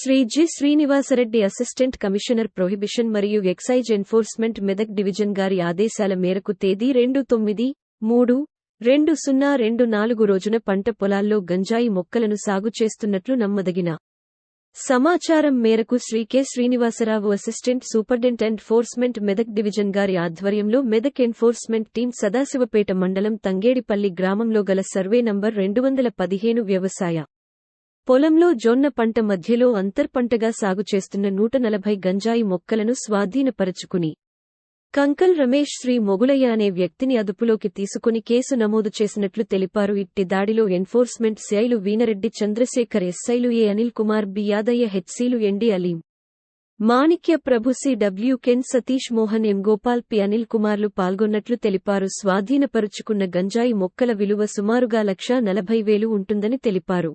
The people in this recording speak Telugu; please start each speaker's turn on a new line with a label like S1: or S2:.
S1: Shri G. Srinivasareddy assistant commissioner prohibition మరియు ఎక్సైజ్ ఎన్ఫోర్స్మెంట్ మెదక్ డివిజన్ గారి ఆదేశాల మేరకు తేదీ రెండు తొమ్మిది మూడు రెండు సున్నా రెండు నాలుగు రోజున పంట పొలాల్లో గంజాయి మొక్కలను సాగు చేస్తున్నట్లు నమ్మదగిన సమాచారం మేరకు Shri K. Srinivasarao assistant superintendent enforcement Medak division గారి ఆధ్వర్యంలో మెదక్ ఎన్ఫోర్స్మెంట్ టీం సదాశివపేట మండలం తంగేడిపల్లి గ్రామంలో గల సర్వే నంబర్ రెండు వందల పదిహేను వ్యవసాయ పొలంలో జొన్న పంట మధ్యలో అంతర్పంటగా సాగు చేస్తున్న నూట నలభై గంజాయి మొక్కలను స్వాధీనపరచుకుని. కంకల్ రమేష్ శ్రీ మొగులయ్య అనే వ్యక్తిని అదుపులోకి తీసుకుని కేసు నమోదు చేసినట్లు తెలిపారు. ఇట్టి దాడిలో ఎన్ఫోర్స్మెంట్ సిఐలు వీనరెడ్డి చంద్రశేఖర్ ఎస్ఐలు ఏ అనిల్ కుమార్ బి యాదయ్య హెచ్సీలు ఎండి అలీం. మాణిక్య ప్రభు సిడబ్ల్యూ కెన్ సతీష్ మోహన్ ఎం గోపాల్ పి అనిల్ కుమార్లు పాల్గొన్నట్లు తెలిపారు. స్వాధీనపరుచుకున్న గంజాయి మొక్కల విలువ సుమారుగా లక్ష నలభై వేలు ఉంటుందని తెలిపారు.